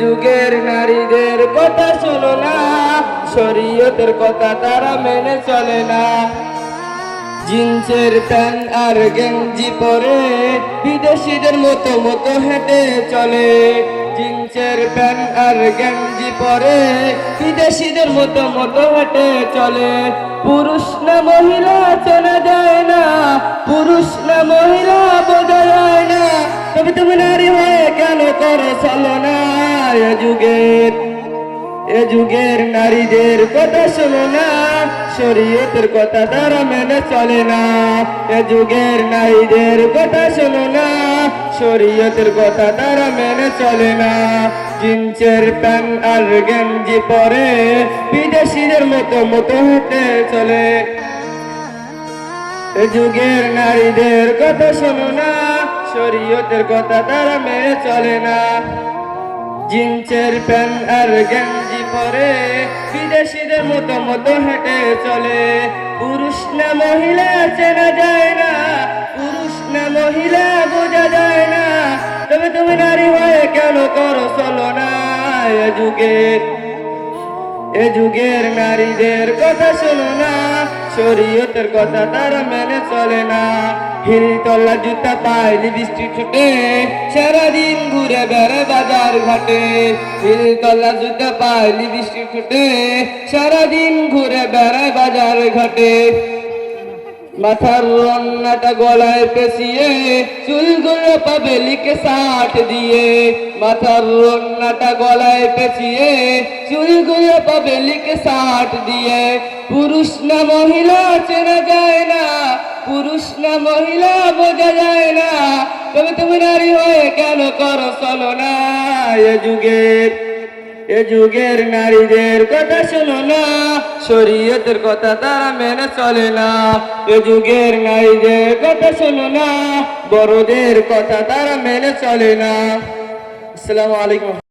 যুগের নারীদের কথা শোনো না, শরীয়তের কথা তারা মেনে চলে না। জিন্সের প্যান্ট আর গেঞ্জি পরে বিদেশিদের মতো মতো হেঁটে চলে। জিন্সের প্যান্ট আর গেঞ্জি পরে বিদেশিদের মতো মতো হেঁটে চলে। পুরুষ না মহিলা চেনা যায় না, পুরুষ না মহিলা বোঝা যায় না। তবে তুমি নারী হয়ে কেন করে চলো না? এ যুগের এ যুগের নারীদের কথা শোনো না, শরীয়তের কথা তারা মেনে চলে না। এ যুগের নারীদের কথা শোনো না, শরীয়তের কথা তারা মেনে চলে না। আর গেঞ্জি পরে বিদেশিদের মতো মতো হেঁটে চলে। এ যুগের নারীদের কথা শোনো না, শরীয়তের কথা তারা মেনে চলে না। জিন্সের প্যান্ট আর গেঞ্জি পরে বিদেশিদের মতো মতো হেঁটে চলে। পুরুষ না মহিলা চেনা যায় না, পুরুষ না মহিলা বোঝা যায় না। তবে তুমি নারী হয়ে কেন করো চলো না যুগের এ যুগের নারীদের কথা শোনো না, শরীয়তের কথা তারা মেনে চলে না। হিল জুতা পায় বৃষ্টি ছুটে, সারাদিন ঘুরে বেড়ে বাজার ঘাটে। হিল জুতা পায় বৃষ্টি ছুটে, সারাদিন ঘুরে বেড়ায় বাজার ঘাটে। মাথার রন্নাটা গলায় পেঁচিয়ে, চুলগুলো পাবে লিখে ষাট দিয়ে। মাথার রন্নাটা গলায় পেঁচিয়ে, চুলগুলো পাবে লিখে ষাট দিয়ে। পুরুষ না মহিলা চেনা যায় না, পুরুষ না মহিলা বোঝা যায় না। তবে তুমি নারী হয়ে কেন করো চলো না এ যুগের এ যুগের নারীদের কথা শোনো না, শরীয়তের কথা তারা মেনে চলে না। এ যুগের নারীদের কথা শোনো না, বড়দের কথা তারা মেনে চলে না। আসসালামু আলাইকুম।